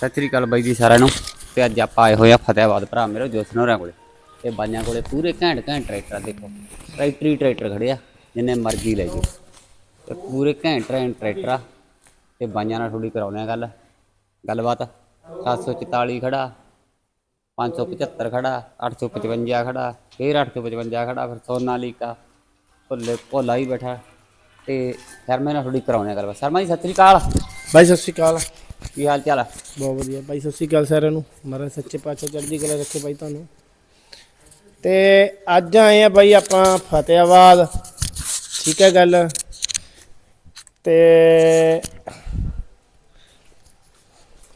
ਸਤਿ ਸ੍ਰੀ ਅਕਾਲ ਬਾਈ ਜੀ ਸਾਰਿਆਂ ਨੂੰ। ਤੇ ਅੱਜ ਆਪਾਂ ਆਏ ਹੋਏ ਆ ਫਤਿਆਬਾਦ ਭਰਾ ਮੇਰੇ ਜੋਸਨ ਹੋਰਾਂ ਕੋਲੇ। ਤੇ ਬਾਈਆਂ ਕੋਲੇ ਪੂਰੇ ਘੈਂਟ ਘੈਂਟ ਟਰੈਕਟਰ ਆ, ਦੇਖੋ। ਟਰੈਕਟਰ ਹੀ ਟਰੈਕਟਰ ਖੜੇ ਆ, ਜਿੰਨੇ ਮਰਜ਼ੀ ਲੈ ਜਾਓ। ਤੇ ਪੂਰੇ ਘੈਂਟ ਘੈਂਟ ਟਰੈਕਟਰ ਆ। ਤੇ ਬਾਈਆਂ ਨਾਲ ਥੋੜੀ ਕਰਾਉਣੇ ਆ ਗੱਲ। ਗੱਲਬਾਤ। 744 ਖੜਾ 575 ਖੜਾ 855 ਖੜਾ, ਫਿਰ 855 ਖੜਾ, ਫਿਰ ਸੋਨਾਲੀਕਾ ਭੁੱਲੇ ਭੋਲਾ ਹੀ ਬੈਠਾ। ਤੇ ਸ਼ਰਮੇ ਨਾਲ ਥੋੜੀ ਕਰਾਉਣੇ ਆ ਗੱਲਬਾਤ। ਸ਼ਰਮਾ ਜੀ, ਸਤਿ ਸ੍ਰੀ ਅਕਾਲ। ਬਾਈ, ਸਤਿ ਸ਼੍ਰੀ ਅਕਾਲ। ਕੀ ਹਾਲ ਚਾਲ ਆ? ਬਹੁਤ ਵਧੀਆ। ਭਾਈ, ਸਤਿ ਸ਼੍ਰੀ ਅਕਾਲ ਸਾਰਿਆਂ ਨੂੰ। ਮਹਾਰਾਜ ਸੱਚੇ ਪਾਤਸ਼ਾਹ ਚੜ੍ਹਦੀ ਕਲਾ ਰੱਖੇ ਭਾਈ ਤੁਹਾਨੂੰ। ਤੇ ਅੱਜ ਆਏ ਆ ਭਾਈ ਆਪਾਂ ਫਤਿਆਬਾਦ ਠੀਕ ਹੈ ਗੱਲ? ਤੇ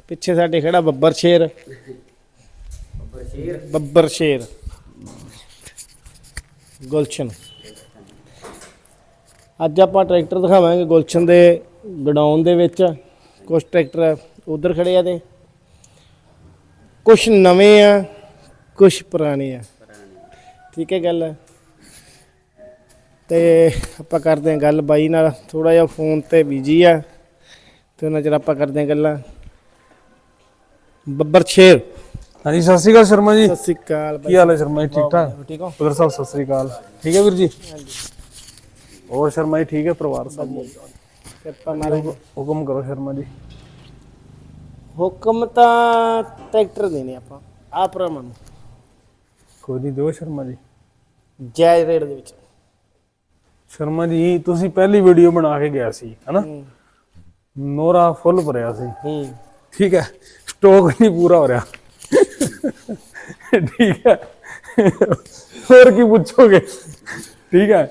ਪਿੱਛੇ ਸਾਡੇ ਖੜਾ ਬੱਬਰ ਸ਼ੇਰ। ਬੱਬਰ ਸ਼ੇਰ। ਗੁਲਸ਼ਨ। ਅੱਜ ਆਪਾਂ ਟਰੈਕਟਰ ਦਿਖਾਵਾਂਗੇ ਗੁਲਸ਼ਨ ਦੇ ਗਡਾਊਨ ਦੇ ਵਿੱਚ। ਕੁਝ ਟਰੈਕਟਰ ਉਧਰ ਖੜੇ ਆ ਤੇ ਕੁਝ ਨਵੇਂ ਆ ਕੁਝ ਪੁਰਾਣੇ ਆ। ਠੀਕ ਹੈ ਗੱਲ। ਤੇ ਆਪਾਂ ਕਰਦੇ ਹਾਂ ਗੱਲ ਬਾਈ ਨਾਲ ਥੋੜਾ ਜਿਹਾ ਫੋਨ ਤੇ ਬਿਜ਼ੀ ਆ ਤੇ ਉਹਨਾਂ ਚਿਰ ਆਪਾਂ ਕਰਦੇ ਹਾਂ ਗੱਲਾਂ। ਬੱਬਰ ਸ਼ੇਰ। ਹਾਂਜੀ ਸਤਿ ਸ਼੍ਰੀ ਅਕਾਲ ਸ਼ਰਮਾ ਜੀ। ਸਤਿ ਸ਼੍ਰੀ ਅਕਾਲ ਬਾਈ। ਕੀ ਹਾਲ ਹੈ ਸ਼ਰਮਾ ਜੀ ਠੀਕ ਠਾਕ? ਠੀਕ ਹੋ? ਪੁੱਤਰ ਸਾਹਿਬ ਸਤਿ ਸ਼੍ਰੀ ਅਕਾਲ। ਠੀਕ ਹੈ ਵੀਰ ਜੀ? ਹੋਰ ਸ਼ਰਮਾ ਜੀ ਠੀਕ ਹੈ ਪਰਿਵਾਰ ਸਭ? ਮਾਰੇ ਹੁਕਮ ਕਰੋ ਸ਼ਰਮਾ ਜੀ ਹੁਕਮ ਤਾਂ ਟਰੈਕਟਰ ਦੇਣੇ ਆਪਾਂ ਆ ਭਰਾਵਾਂ ਨੂੰ ਕੋਈ ਨਹੀਂ ਦਿਓ ਸ਼ਰਮਾ ਜੀ ਜਾਇਜ਼ ਰੇਟ ਦੇ ਵਿੱਚ ਸ਼ਰਮਾ ਜੀ ਤੁਸੀਂ ਪਹਿਲੀ ਵੀਡੀਓ ਬਣਾ ਕੇ ਗਿਆ ਸੀ ਹਨਾ ਨੋਰਾ ਫੁੱਲ ਭਰਿਆ ਸੀ ਹੂੰ ਠੀਕ ਹੈ ਸਟਾਕ ਨਹੀਂ ਪੂਰਾ ਹੋ ਰਿਹਾ ਠੀਕ ਹੈ ਹੋਰ ਕੀ ਪੁੱਛੋਗੇ ਠੀਕ ਹੈ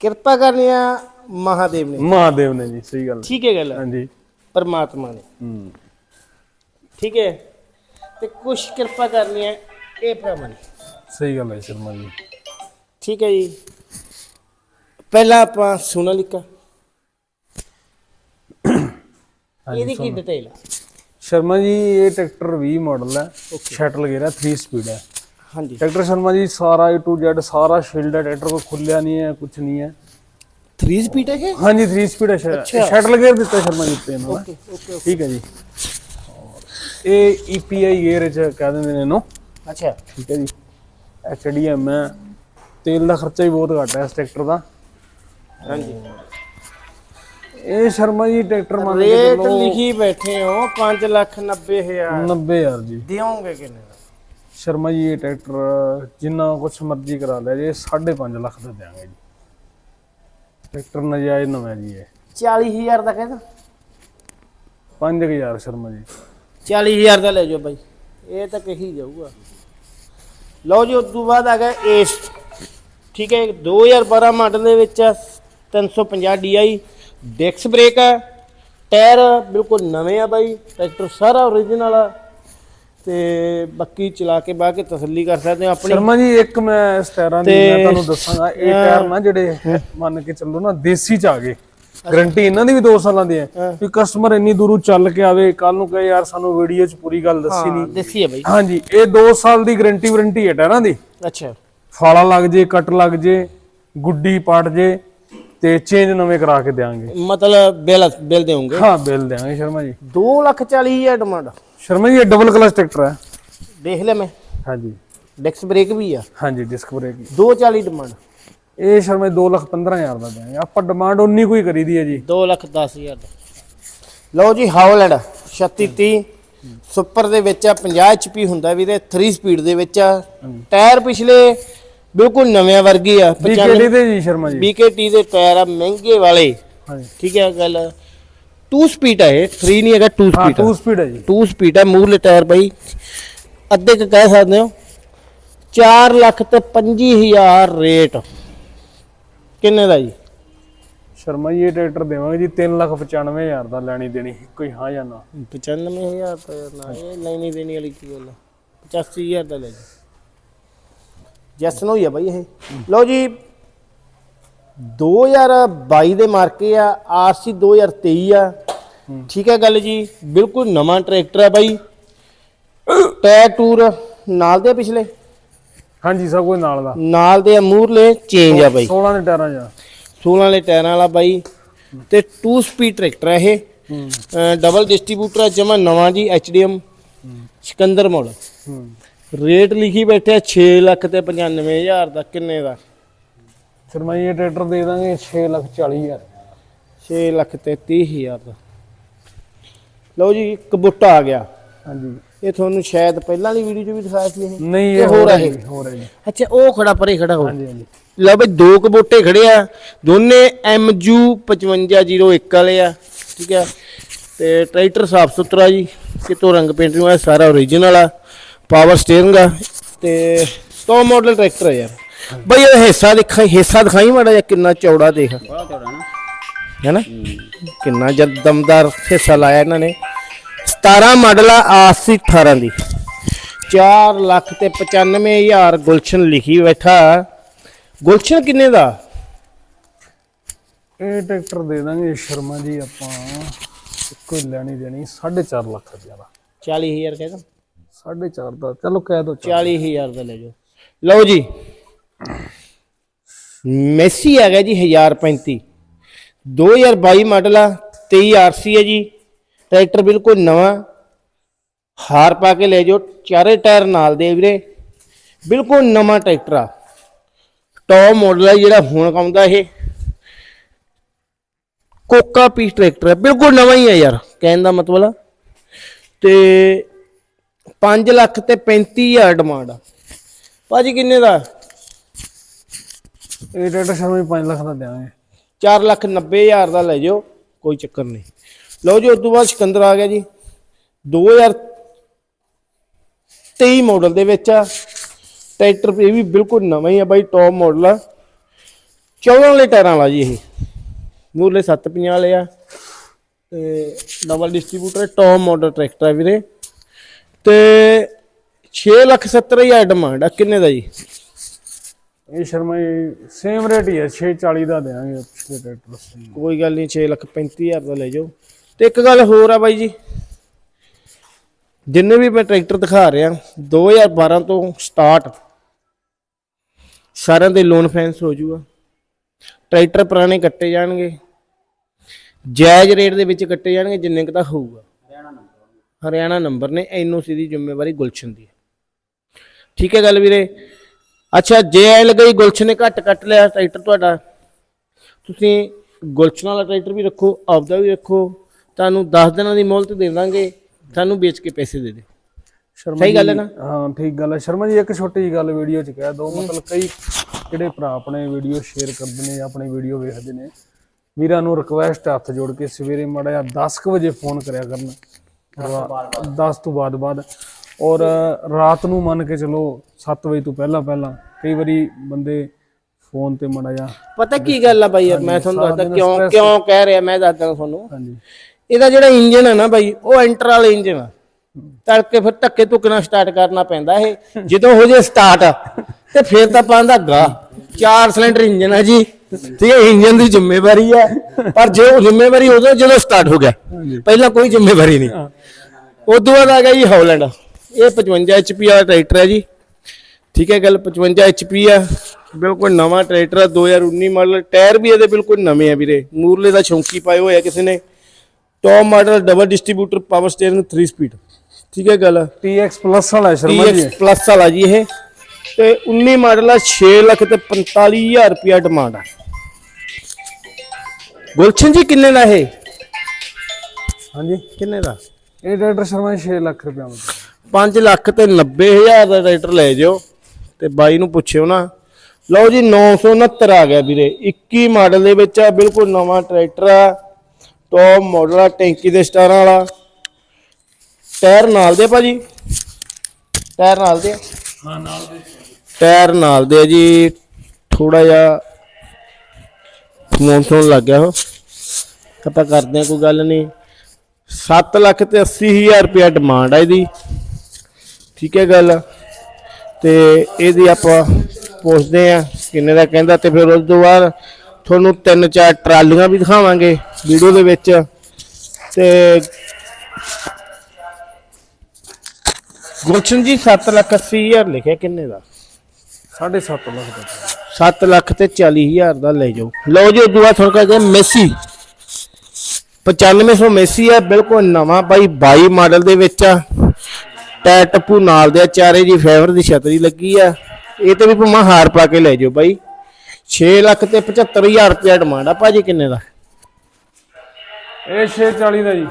ਕਿਰਪਾ ਕਰਨੀ ਆ ਮਹਾਦੇਵ ਨੇ। ਮਹਾਦੇਵ ਨੇ ਜੀ ਸਹੀ ਗੱਲ ਠੀਕ ਹੈ ਗੱਲ। ਹਾਂਜੀ। ਪਰਮਾਤਮਾ ਨੇ। ਹੂੰ। ਠੀਕ ਹੈ। ਤੇ ਕੁਛ ਕਿਰਪਾ ਕਰਨੀ ਹੈ ਇਹ ਭਰਾਵਾਂ ਨੇ ਸਹੀ ਗੱਲ ਹੈ ਸ਼ਰਮਾ ਜੀ। ਠੀਕ ਹੈ ਜੀ। ਪਹਿਲਾਂ ਆਪਾਂ ਸੋਨਾਲੀਕਾ ਇਹਦੀ ਕੀ ਡਿਟੇਲ ਆ? ਸ਼ਰਮਾ ਜੀ ਇਹ ਟਰੈਕਟਰ 20 ਮਾਡਲ ਹੈ। ਸ਼ਟਲ ਗੇਅਰ 3 ਸਪੀਡ ਹੈ। ਹਾਂਜੀ। ਟਰੈਕਟਰ ਸ਼ਰਮਾ ਜੀ ਸਾਰਾ A to Z ਸਾਰਾ ਸ਼ੀਲਡ ਹੈ। ਟਰੈਕਟਰ ਕੋਈ ਖੁੱਲਿਆ ਨਹੀਂ ਹੈ ਕੁਝ ਨਹੀਂ ਹੈ। 3 ਸਪੀਡ ਹੈ ਹਾਂਜੀ 3 ਸਪੀਡ ਹੈ ਸ਼ਟਲ ਗੇਅਰ ਦਿੱਤਾ ਸ਼ਰਮਾ ਜੀ ਇਹਨਾਂ ਓਕੇ ਓਕੇ ਠੀਕ ਹੈ ਜੀ ਇਹ EPI ਗੇਅਰ ਚ ਕਹਿ ਦਿੰਦੇ ਨੇ ਇਹਨੂੰ ਅੱਛਾ ਠੀਕ ਹੈ ਜੀ HDM ਹੈ ਤੇਲ ਦਾ ਖਰਚਾ ਵੀ ਬਹੁਤ ਘੱਟ ਹੈ ਇਸ ਟਰੈਕਟਰ ਦਾ ਹਾਂਜੀ ਇਹ ਸ਼ਰਮਾ ਜੀ ਟਰੈਕਟਰ ਮੰਨ ਕੇ ਰੇਟ ਲਿਖੀ ਬੈਠੇ ਹੋ 5 ਲੱਖ 90 ਹਜ਼ਾਰ 90000 ਜੀ ਦਿਓਗੇ ਕਿੰਨੇ ਦਾ ਸ਼ਰਮਾ ਜੀ ਇਹ ਟਰੈਕਟਰ ਜਿੰਨਾ ਕੁਛ ਮਰਜ਼ੀ ਕਰਾ ਲਿਆ ਜੀ 5.5 ਲੱਖ ਦਾ ਦਿਆਂਗੇ ਜੀ ਟਰੈਕਟਰ ਨਜਾਇਜ਼ ਨਵਾਂ ਜੀ ਇਹ। 40000 ਦਾ ਕਹਿੰਦਾ? 5000 ਸ਼ਰਮਾ ਜੀ। 40000 ਦਾ ਲੈ ਜਾਓ ਬਾਈ। ਇਹ ਤਾਂ ਕਹੀ ਜਾਊਗਾ। ਲਓ ਜੀ ਉਸ ਤੋਂ ਬਾਅਦ ਆ ਗਿਆ ਏਸ ਠੀਕ ਹੈ 2012 ਮਾਡਲ ਦੇ ਵਿੱਚ ਆ, 350 DI ਡਿਕਸ ਬ੍ਰੇਕ ਹੈ। ਟਾਇਰ ਬਿਲਕੁਲ ਨਵੇਂ ਆ ਬਾਈ। ਟਰੈਕਟਰ ਸਾਰਾ ਓਰੀਜਨਲ ਆ। ਤੇ ਬਾਕੀ ਚਲਾ ਕੇ ਬਾਅਦ ਕੇ ਤਸੱਲੀ ਕਰ ਸਕਦੇ ਹੋ ਆਪਣੀ। ਸ਼ਰਮਾ ਜੀ ਇੱਕ ਮੈਂ ਇਸ ਟਾਇਰਾਂ ਦੀ ਮੈਂ ਤੁਹਾਨੂੰ ਦੱਸਾਂਗਾ ਇਹ ਟਾਇਰ ਨਾ ਜਿਹੜੇ ਮੰਨ ਕੇ ਚੱਲੋ ਨਾ ਦੇਸੀ ਚ ਆ ਗਏ। ਗਰੰਟੀ ਇਹਨਾਂ ਦੀ ਵੀ 2 ਸਾਲਾਂ ਦੀ ਹੈ ਵੀ ਕਸਟਮਰ ਇੰਨੀ ਦੂਰੋਂ ਚੱਲ ਕੇ ਆਵੇ ਕੱਲ ਨੂੰ ਕਹੇ ਯਾਰ ਸਾਨੂੰ ਵੀਡੀਓ ਚ ਪੂਰੀ ਗੱਲ ਦੱਸੀ ਨਹੀਂ। ਦੇਸੀ ਹੈ ਬਾਈ। ਹਾਂਜੀ ਇਹ 2 ਸਾਲ ਦੀ ਗਰੰਟੀ ਵਾਰੰਟੀ ਹੈ ਟਾਇਰਾਂ ਦੀ। ਅੱਛਾ। ਫਾਲਾ ਲੱਗ ਜੇ ਕੱਟ ਲੱਗ ਜੇ ਗੁੱਡੀ ਪਟ ਜੇ ਤੇ ਚੇਂਜ ਨਵੇਂ ਕਰਾ ਕੇ ਦੇਾਂਗੇ ਮਤਲਬ ਬਿੱਲ ਬਿੱਲ ਦੇਵੋਗੇ? ਹਾਂ ਬਿੱਲ ਦੇਾਂਗੇ ਸ਼ਰਮਾ ਜੀ। 2 ਲੱਖ 40 ਹਜ਼ਾਰ ਡਿਮਾਂਡ ਸ਼ਰਮਾ ਜੀ ਇਹ ਡਬਲ ਕਲਚ ਟਰੈਕਟਰ ਹੈ। ਦੇਖ ਲਿਆ ਮੈਂ। ਹਾਂਜੀ। ਡਿਕਸ ਬ੍ਰੇਕ ਵੀ ਆ। ਹਾਂਜੀ ਡਿਸਕ ਬ੍ਰੇਕ 240 ਡਿਮਾਂਡ ਇਹ ਸ਼ਰਮਾ ਜੀ 2 ਲੱਖ 15000 ਦਾ ਦੇਾਂਗੇ ਆਪਾਂ ਡਿਮਾਂਡ ਉਨੀ ਕੋਈ ਕਰੀਦੀ ਹੈ ਜੀ। 2 ਲੱਖ 10 ਹਜ਼ਾਰ ਦਾ। ਲਓ ਜੀ ਹਾਵਲੈਂਡ 3630 ਸੁਪਰ ਦੇ ਵਿੱਚ ਆ 50 HP ਹੁੰਦਾ ਵੀਰੇ 3 ਸਪੀਡ ਦੇ ਵਿੱਚ ਆ। ਟਾਇਰ ਪਿਛਲੇ ਬਿਲਕੁਲ ਨਵੇਂ ਵਰਗੇ ਆ ਬੀਕੇਡੀ ਦੇ ਜੀ ਸ਼ਰਮਾ ਜੀ। BKT ਦੇ ਟਾਇਰ ਆ ਮਹਿੰਗੇ ਵਾਲੇ। ਹਾਂਜੀ। ਠੀਕ ਹੈ ਗੱਲ। 2 ਸਪੀਡ ਇਹ 3 ਨਹੀਂ ਹੈਗਾ 2 ਹਾਂ ਸਪੀਡ 2 ਸਪੀਡ ਹੈ ਜੀ। 2 ਸਪੀਡ ਆ ਮੂਰਲੇ ਟਾਇਰ ਬਾਈ। ਅੱਧੇ ਕ ਕਹਿ ਸਕਦੇ ਹੋ। 4 ਲੱਖ ਤੇ 25000 ਰੇਟ। ਕਿੰਨੇ ਦਾ ਜੀ? ਸ਼ਰਮਾ ਜੀ ਇਹ ਟਰੈਕਟਰ ਦੇਵਾਂਗੇ ਜੀ 3 ਲੱਖ 95000 ਦਾ ਲੈਣੀ ਦੇਣੀ ਕੋਈ ਹਾਂ ਜਾਂ ਨਾ। 95000 ਤਾਂ ਯਾਰ ਨਾ ਇਹ ਲੈਣੀ ਦੇਣੀ ਵਾਲੀ ਕੀ ਗੱਲ ਆ? 85000 ਦਾ ਲੈ ਜੀ। ਜੈਸ ਨੂੰ ਹੀ ਆ ਬਾਈ ਇਹ। ਲਓ ਜੀ 2022 ਦੇ ਮਾਰਕੇ ਆ ਆਰਸੀ 2023 ਆ। ਠੀਕ ਹੈ ਗੱਲ ਜੀ ਬਿਲਕੁਲ ਨਵਾਂ ਟਰੈਕਟਰ ਆ ਬਾਈ। ਟਾਇਰ ਟੂਰ ਨਾਲ ਦੇ ਪਿਛਲੇ? ਹਾਂਜੀ ਸਭ ਕੁਝ ਨਾਲ ਦਾ। ਨਾਲ ਦੇ ਮੂਰਲੇ ਚੇਂਜ ਆ ਬਾਈ। 16 ਦੇ ਟਾਇਰਾਂ ਜਾਂ 16 ਵਾਲੇ ਟਾਇਰਾਂ ਵਾਲਾ ਬਾਈ। ਤੇ 2 ਸਪੀਡ ਟਰੈਕਟਰ ਆ ਇਹ। ਡਬਲ ਡਿਸਟ੍ਰੀਬਿਊਟਰ ਜਮਾ ਨਵਾਂ ਜੀ ਐਚਡੀਐਮ ਸਿਕੰਦਰ ਮਾਡਲ ਹੂੰ। ਰੇਟ ਲਿਖੀ ਬੈਠੇ 6 ਲੱਖ ਤੇ 95000 ਦਾ ਕਿੰਨੇ ਦਾ? ਸ਼ਰਮਾ ਜੀ ਇਹ ਟਰੈਕਟਰ ਦੇ ਦਾਂਗੇ 6 ਲੱਖ 40 ਹਜ਼ਾਰ। 6 ਲੱਖ ਤੇ 30000 ਦਾ। ਲਓ ਜੀ ਕਬੂਟਾ ਆ ਗਿਆ। ਹਾਂਜੀ। ਇਹ ਤੁਹਾਨੂੰ ਸ਼ਾਇਦ ਪਹਿਲਾਂ ਵਾਲੀ ਵੀਡੀਓ 'ਚ ਵੀ ਦਿਖਾਇਆ ਸੀ ਇਹ? ਨਹੀਂ ਇਹ ਹੋਰ ਆ ਹੈ ਹੋਰ ਹੈ ਜੀ। ਅੱਛਾ ਉਹ ਖੜਾ ਪਰੇ ਖੜਾ ਹੋ। ਹਾਂਜੀ ਹਾਂਜੀ। ਲਓ ਬਈ ਦੋ ਕਬੂਟੇ ਖੜੇ ਆ। ਦੋਨੇ MU 5501 ਵਾਲੇ ਆ ਠੀਕ ਆ? ਤੇ ਟਰੈਕਟਰ ਸਾਫ਼ ਸੁਥਰਾ ਜੀ ਕਿਤੋਂ ਰੰਗ ਪੇਂਟ ਨਹੀਂ ਹੋਇਆ ਸਾਰਾ ਓਰੀਜਨਲ ਆ ਪਾਵਰ ਸਟੀਅਰਿੰਗ ਆ ਤੇ ਟੌਪ ਮਾਡਲ ਟਰੈਕਟਰ ਆ ਯਾਰ। ਬਈ ਇਹ ਹਿੱਸਾ ਦਿਖਾਈ ਹਿੱਸਾ ਦਿਖਾਈ ਮਾੜਾ ਜਿਹਾ ਕਿੰਨਾ ਚੌੜਾ ਦੇਖ। ਬੜਾ ਚੌੜਾ ਨਾ। ਹੈਨਾ? ਕਿੰਨਾ ਜਦ ਦਮਦਾਰ ਹਿੱਸਾ ਲਾਇਆ ਇਹਨਾਂ ਨੇ। 17 ਮਾਡਲ ਆ 80 18 ਦੀ। 4 ਲੱਖ ਤੇ 95000 ਗੁਲਸ਼ਨ ਲਿਖੀ ਬੈਠਾ। ਗੁਲਸ਼ਨ ਕਿੰਨੇ ਦਾ? ਇਹ ਟਰੈਕਟਰ ਦੇ ਦਾਂਗੇ ਸ਼ਰਮਾ ਜੀ ਆਪਾਂ। ਹੀ ਲੈਣੀ ਦੇਣੀ 4.5 ਲੱਖ ਰੁਪਏ ਦਾ। 40000 ਕਹਿੰਦਾ 4.5 ਦਾ। ਚਲੋ ਕਹਿ ਦੋ 40000 ਦਾ ਲੈ ਜਾਓ। ਲਓ ਜੀ ਮੈਸੀ ਆ ਗਿਆ ਜੀ 1035 2022 ਮਾਡਲ ਆ 23 ਆਰਸੀ ਹੈ ਜੀ। ਟਰੈਕਟਰ ਬਿਲਕੁਲ ਨਵਾਂ। ਹਾਰ ਪਾ ਕੇ ਲੈ ਜਾਓ, ਚਾਰੇ ਟਾਇਰ ਨਾਲ ਦੇ ਵੀਰੇ। ਬਿਲਕੁਲ ਨਵਾਂ ਟਰੈਕਟਰ ਆ। ਟੌਪ ਮਾਡਲ ਆ ਜਿਹੜਾ ਹੁਣ ਆਉਂਦਾ ਇਹ। ਕੋਕਾ ਪੀਸ ਟਰੈਕਟਰ ਹੈ ਬਿਲਕੁਲ ਨਵਾਂ ਹੀ ਹੈ ਯਾਰ, ਕਹਿਣ ਦਾ ਮਤਲਬ ਆ। ਤੇ 5 ਲੱਖ ਤੇ 35000 ਡਿਮਾਂਡ ਆ। ਭਾਜੀ ਕਿੰਨੇ ਦਾ? ਇਹ ਟਰੈਕਟਰ ਸ਼ਰਮਾ 5 ਲੱਖ ਦਾ ਦੇਵਾਂਗੇ। 4 ਲੱਖ 90000 ਦਾ ਲੈ ਜਾਓ, ਕੋਈ ਚੱਕਰ ਨਹੀਂ। ਲਓ ਜੀ ਉਸ ਤੋਂ ਬਾਅਦ ਸਿਕੰਦਰ ਆ ਗਿਆ ਜੀ। 2023 ਮਾਡਲ ਦੇ ਵਿੱਚ ਆ। ਟਰੈਕਟਰ ਇਹ ਵੀ ਬਿਲਕੁਲ ਨਵਾਂ ਹੀ ਆ ਬਾਈ ਟੌਪ ਮਾਡਲ ਆ। 14 ਵਾਲੇ ਟਾਇਰਾਂ ਵਾਲਾ ਜੀ ਇਹ। ਮੂਰਲੇ 750 ਵਾਲੇ ਆ। ਤੇ double distributor top model tractor ਆ ਵੀਰੇ। ਤੇ 6 ਲੱਖ 70 ਹਜ਼ਾਰ ਡਿਮਾਂਡ ਆ। ਕਿੰਨੇ ਦਾ ਜੀ? ਇਹ ਸ਼ਰਮਾ ਸੇਮ ਰੇਟ ਹੀ ਹੈ 640 ਦਾ ਦੇਵਾਂਗੇ ਪਿਛਲੇ ਟਰੈਕਟਰ ਕੋਈ ਗੱਲ ਨਹੀਂ 6 ਲੱਖ 35000 ਦਾ ਲੈ ਜਾਓ। ਤੇ ਇੱਕ ਗੱਲ ਹੋਰ ਆ ਬਾਈ ਜੀ, ਜਿੰਨੇ ਵੀ ਮੈਂ ਟਰੈਕਟਰ ਦਿਖਾ ਰਿਹਾ 2012 ਤੋਂ ਸਟਾਰਟ ਸਾਰਿਆਂ ਦੇ ਲੋਨ ਫੈਂਸ ਹੋ ਜਾਊਗਾ। ਟਰੈਕਟਰ ਪੁਰਾਣੇ ਕੱਟੇ ਜਾਣਗੇ, ਜਾਇਜ਼ ਰੇਟ ਦੇ ਵਿੱਚ ਕੱਟੇ ਜਾਣਗੇ, ਜਿੰਨੇ ਕੁ ਤਾਂ ਹੋਊਗਾ। ਹਰਿਆਣਾ ਨੰਬਰ ਨੇ ਐਨਓਸੀ ਦੀ ਜ਼ਿੰਮੇਵਾਰੀ ਗੁਲਸ਼ਨ ਦੀ ਹੈ। ਠੀਕ ਹੈ ਗੱਲ ਵੀਰੇ ਅੱਛਾ ਜੇ ਐ ਲੱਗਈ ਗੁਲਸ਼ਨ ਨੇ ਘੱਟ ਕੱਟ ਲਿਆ ਟਰੈਕਟਰ ਤੁਹਾਡਾ ਤੁਸੀਂ ਗੁਲਸ਼ਨ ਵਾਲਾ ਟਰੈਕਟਰ ਵੀ ਰੱਖੋ ਆਪਦਾ ਵੀ ਰੱਖੋ ਤੁਹਾਨੂੰ 10 ਦਿਨਾਂ ਦੀ ਮੁਹਲਤ ਦੇ ਦਾਂਗੇ ਸਾਨੂੰ ਵੇਚ ਕੇ ਪੈਸੇ ਦੇ ਦਿਓ। ਸ਼ਰਮਾ ਸਹੀ ਗੱਲ ਹੈ ਜੀ- ਨਾ? ਹਾਂ ਠੀਕ ਗੱਲ ਹੈ। ਸ਼ਰਮਾ ਜੀ ਇੱਕ ਛੋਟੀ ਜੀ ਗੱਲ ਵੀਡੀਓ 'ਚ ਕਹਿ ਦੋ ਮਤਲਬ ਕਈ ਜਿਹੜੇ ਭਰਾ ਆਪਣੇ ਵੀਡੀਓ ਸ਼ੇਅਰ ਕਰਦੇ ਨੇ ਜਾਂ ਆਪਣੀ ਵੀਡੀਓ ਵੇਖਦੇ ਨੇ ਵੀਰਾਂ ਨੂੰ ਰਿਕਵੈਸਟ ਹੱਥ ਜੋੜ ਕੇ ਸਵੇਰੇ ਮਾੜਾ ਜਿਹਾ 10 ਕੁ ਵਜੇ ਫੋਨ ਕਰਿਆ ਕਰਨ। 10 ਤੋਂ ਬਾਅਦ ਬਾਅਦ ਔਰ ਰਾਤ ਨੂੰ ਮੰਨ ਕੇ ਚਲੋ 7 ਵਜੇ ਤੋਂ ਪਹਿਲਾਂ ਪਹਿਲਾਂ ਕਈ ਵਾਰੀ ਬੰਦੇ ਫੋਨ ਤੇ ਮਾੜਾ ਜਿਹਾ ਪਤਾ ਕੀ ਗੱਲ ਆ ਬਾਈ ਯਾਰ ਮੈਂ ਤੁਹਾਨੂੰ ਦੱਸਦਾ ਕਿਉਂ ਕਿਉਂ ਕਹਿ ਰਿਹਾ ਮੈਂ ਦੱਸਦਾ ਤੁਹਾਨੂੰ। ਹਾਂਜੀ। ਇਹਦਾ ਜਿਹੜਾ ਇੰਜਨ ਹੈ ਨਾ ਬਾਈ ਉਹ ਐਂਟਰ ਵਾਲਾ ਇੰਜਨ ਆ। ਤੜਕੇ ਫਿਰ ਧੱਕੇ ਧੁੱਕੇ ਨਾਲ ਸਟਾਰਟ ਕਰਨਾ ਪੈਂਦਾ ਇਹ। ਜਦੋਂ ਹੋ ਜੇ ਸਟਾਰਟ ਤੇ ਫਿਰ ਤਾਂ ਪਾਉਂਦਾ ਗਾ। ਚਾਰ ਸਿਲੰਡਰ ਇੰਜਨ ਆ ਜੀ। ਠੀਕ ਹੈ ਇੰਜਨ ਦੀ ਜ਼ਿੰਮੇਵਾਰੀ ਹੈ ਪਰ ਜੇ ਉਹ ਜ਼ਿੰਮੇਵਾਰੀ ਉਦੋਂ ਜਦੋਂ ਸਟਾਰਟ ਹੋ ਗਿਆ ਪਹਿਲਾਂ ਕੋਈ ਜ਼ਿੰਮੇਵਾਰੀ ਨਹੀਂ। ਉਦੋਂ ਬਾਅਦ ਆ ਗਿਆ ਜੀ ਹੌਲੈਂਡ ਇਹ 55 HP ਵਾਲਾ ਟਰੈਕਟਰ ਹੈ ਜੀ। ਠੀਕ ਹੈ ਗੱਲ 55 HP ਆ। ਬਿਲਕੁਲ ਨਵਾਂ ਟਰੈਕਟਰ ਆ 2019 ਮਾਡਲ। ਟਾਇਰ ਵੀ ਇਹਦੇ ਬਿਲਕੁਲ ਨਵੇਂ ਆ ਵੀਰੇ। ਮੂਰਲੇ ਦਾ ਸ਼ੌਂਕੀ ਪਾਏ ਹੋਏ ਆ ਕਿਸੇ ਨੇ। Top model double distributor power steering 3 speed ਠੀਕ ਹੈ ਗੱਲ। TX ਪਲੱਸ ਵਾਲਾ ਸ਼ਰਮਾ ਜੀ TX ਪਲੱਸ ਵਾਲਾ ਜੀ ਇਹ। ਤੇ 19 ਮਾਡਲ ਆ 6 ਲੱਖ ਤੇ 45000 ਰੁਪਿਆ ਡਿਮਾਂਡ ਆ। ਗੁਲਸ਼ਨ ਜੀ ਕਿੰਨੇ ਦਾ ਇਹ? ਹਾਂਜੀ ਕਿੰਨੇ ਦਾ? ਇਹ ਟਰੈਕਟਰ ਸ਼ਰਮਾ ਜੀ 6 ਲੱਖ ਰੁਪਏ ਦਾ 5 ਲੱਖ ਤੇ 90000 ਦਾ ਟਰੈਕਟਰ ਲੈ ਜਿਓ ਤੇ ਬਾਈ ਨੂੰ ਪੁੱਛਿਓ ਨਾ। ਲਓ ਜੀ 969 ਆ ਗਿਆ ਵੀਰੇ। 21 ਮਾਡਲ ਦੇ ਵਿੱਚ ਆ ਬਿਲਕੁਲ ਨਵਾਂ ਟਰੈਕਟਰ ਆ। ਟੌਪ ਮਾਡਲ ਆ ਟੈਂਕੀ ਦੇ ਸਟਾਰਾਂ ਵਾਲਾ। ਟਾਇਰ ਨਾਲ ਦੇ ਭਾਜੀ? ਟਾਇਰ ਨਾਲ ਦੇ ਹਾਂ ਨਾਲ ਦੇ। ਟਾਇਰ ਨਾਲ ਦੇ ਜੀ। ਥੋੜਾ ਜਿਹਾ ਮੌਨਸੂਨ ਲੱਗ ਗਿਆ ਉਹ। ਆਪਾਂ ਕਰਦੇ ਆ ਕੋਈ ਗੱਲ ਨਹੀਂ। 7 ਲੱਖ ਤੇ 80000 ਰੁਪਇਆ ਡਿਮਾਂਡ ਆ ਇਹਦੀ। ਠੀਕ ਹੈ ਗੱਲ? ਤੇ ਇਹਦੀ ਆਪਾਂ ਪੁੱਛਦੇ ਆ ਕਿੰਨੇ ਦਾ ਕਹਿੰਦਾ ਤੇ ਫਿਰ ਉਸ ਤੋਂ ਬਾਅਦ ਤੁਹਾਨੂੰ ਤਿੰਨ ਚਾਰ ਟਰਾਲੀਆਂ ਵੀ ਦਿਖਾਵਾਂਗੇ ਵੀਡੀਓ ਦੇ ਵਿੱਚ। ਤੇ ਗੁਲਸ਼ਨ ਜੀ 7 ਲੱਖ 80000 ਲਿਖਿਆ ਕਿੰਨੇ ਦਾ? 7.5 ਲੱਖ ਦਾ। 7 ਲੱਖ ਤੇ 40000 ਦਾ ਲੈ ਜਾਓ। ਲਓ ਜੀ ਉਦੋਂ ਬਾਅਦ ਤੁਹਾਨੂੰ ਕਹਿੰਦੇ ਮੈਸੀ। 9500 ਮੈਸੀ ਆ ਬਿਲਕੁਲ ਨਵਾਂ ਬਾਈ 22 ਮਾਡਲ ਦੇ ਵਿੱਚ ਆ। ਟਾਇਰ ਟੱਪੂ ਨਾਲ ਦੇ ਆ, ਚਾਰੇ ਜੀ ਫਾਈਬਰ ਦੀ ਛਤਰੀ ਲੱਗੀ ਆ। ਇਹ ਤੇ ਵੀ ਭਾਵੇਂ ਹਾਰ ਪਾ ਕੇ ਲੈ ਜਾਓ ਬਾਈ। 6 ਲੱਖ ਤੇ 75000 ਰੁਪਏ ਡਿਮਾਂਡ ਆ ਭਾਜੀ ਕਿੰਨੇ ਦਾ? ਇਹ 640 ਦਾ ਜੀ।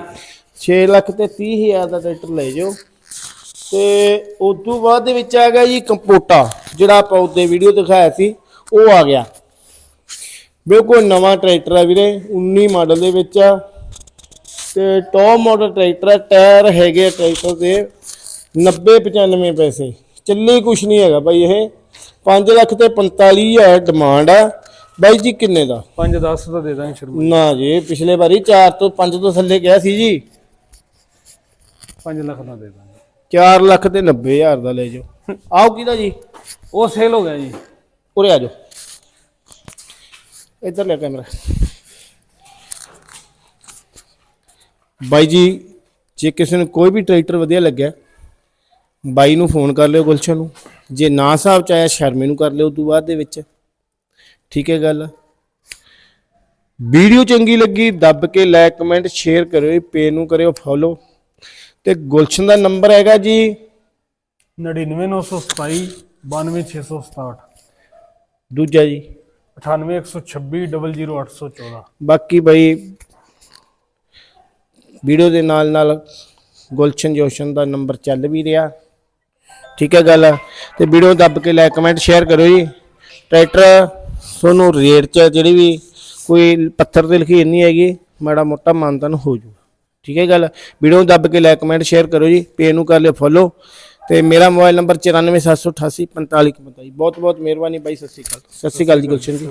6 ਲੱਖ ਤੇ 30000 ਦਾ ਟਰੈਕਟਰ ਲੈ ਜਾਓ। ਤੇ ਉਸ ਤੋਂ ਬਾਅਦ ਦੇ ਵਿੱਚ ਆ ਗਿਆ ਜੀ ਕੰਪੋਟਾ ਜਿਹੜਾ ਆਪਾਂ ਉਹਦੇ ਵੀਡੀਓ ਦਿਖਾਇਆ ਸੀ ਉਹ ਆ ਗਿਆ। ਬਿਲਕੁਲ ਨਵਾਂ ਟਰੈਕਟਰ ਆ ਵੀਰੇ 19 ਮਾਡਲ ਦੇ ਵਿੱਚ ਆ। ਤੇ ਟੌਪ ਮਾਡਲ ਟਰੈਕਟਰ ਆ ਟਾਇਰ ਹੈਗੇ ਆ ਟਰੈਕਟਰ ਦੇ। 90 95 ਪੈਸੇ। ਚੱਲੀ ਕੁਛ ਨਹੀਂ ਹੈਗਾ ਬਾਈ ਇਹ। 5 ਲੱਖ ਤੇ 45000 ਡਿਮਾਂਡ ਆ। ਬਾਈ ਜੀ ਕਿੰਨੇ ਦਾ? 5 10 ਦਾ ਦੇ ਦਾਂਗੇ ਸ਼ਰਮਾ ਨਾ ਜੀ ਪਿਛਲੇ ਵਾਰੀ 4 ਤੋਂ 5 ਤੋਂ ਥੱਲੇ ਗਿਆ ਸੀ ਜੀ। 5 ਲੱਖ ਦਾ ਦੇ ਦਾਂਗੇ। 4 ਲੱਖ ਤੇ 90000 ਦਾ ਲੈ ਜਾਓ। ਆਓ ਕਿਹਦਾ ਜੀ? ਉਹ ਸੇਲ ਹੋ ਗਿਆ ਜੀ। ਉਰੇ ਆ ਜਾਓ। ਇੱਧਰ ਲੈ ਕੈਮਰਾ ਬਾਈ ਜੀ ਜੇ ਕਿਸੇ ਨੂੰ ਕੋਈ ਵੀ ਟਰੈਕਟਰ ਵਧੀਆ ਲੱਗਿਆ ਬਾਈ ਨੂੰ ਫੋਨ ਕਰ ਲਿਓ ਗੁਲਸ਼ਨ ਨੂੰ। ਜੇ ਨਾ ਹਿਸਾਬ ਚ ਆਇਆ ਸ਼ਰਮੇ ਨੂੰ ਕਰ ਲਿਓ ਉਸ ਤੋਂ ਬਾਅਦ ਦੇ ਵਿੱਚ। ਠੀਕ ਹੈ ਗੱਲ। ਵੀਡੀਓ ਚੰਗੀ ਲੱਗੀ ਦੱਬ ਕੇ ਲਾਈਕ ਕਮੈਂਟ ਸ਼ੇਅਰ ਕਰਿਓ ਪੇਜ ਨੂੰ ਕਰਿਓ ਫੋਲੋ ਤੇ ਗੁਲਸ਼ਨ ਦਾ ਨੰਬਰ ਹੈਗਾ ਜੀ 99927 92667 ਦੂਜਾ ਜੀ। 98126 00814 ਬਾਕੀ ਬਈ ਵੀਡੀਓ ਦੇ ਨਾਲ ਨਾਲ ਗੁਲਸ਼ਨ ਜੋਸ਼ਨ ਦਾ ਨੰਬਰ ਚੱਲ ਵੀ ਰਿਹਾ। ਠੀਕ ਹੈ ਗੱਲ ਤੇ ਵੀਡੀਓ ਦੱਬ ਕੇ ਲਾਈਕ ਕਮੈਂਟ ਸ਼ੇਅਰ ਕਰੋ ਜੀ। ਟਰੈਕਟਰ ਤੁਹਾਨੂੰ ਰੇਟ ਚ ਜਿਹੜੀ ਵੀ ਕੋਈ ਪੱਥਰ ਤੇ ਲਖੀਰ ਨਹੀਂ ਹੈਗੀ, ਮਾੜਾ ਮੋਟਾ ਮਾਨਤਨ ਹੋ ਜੂ। ਠੀਕ ਹੈ ਗੱਲ ਵੀਡੀਓ ਨੂੰ ਦੱਬ ਕੇ ਲਾਈਕ ਕਮੈਂਟ ਸ਼ੇਅਰ ਕਰੋ ਜੀ। ਪੇਜ ਨੂੰ ਕਰ ਲਿਓ ਫੋਲੋ ਤੇ ਮੇਰਾ ਮੋਬਾਈਲ ਨੰਬਰ 9478845545 ਬਹੁਤ ਬਹੁਤ ਮਿਹਰਬਾਨੀ ਬਾਈ, ਸਤਿ ਸ਼੍ਰੀ ਅਕਾਲ। ਸਤਿ ਸ਼੍ਰੀ ਅਕਾਲ ਜੀ, ਗੁਲਸ਼ਨ ਜੀ।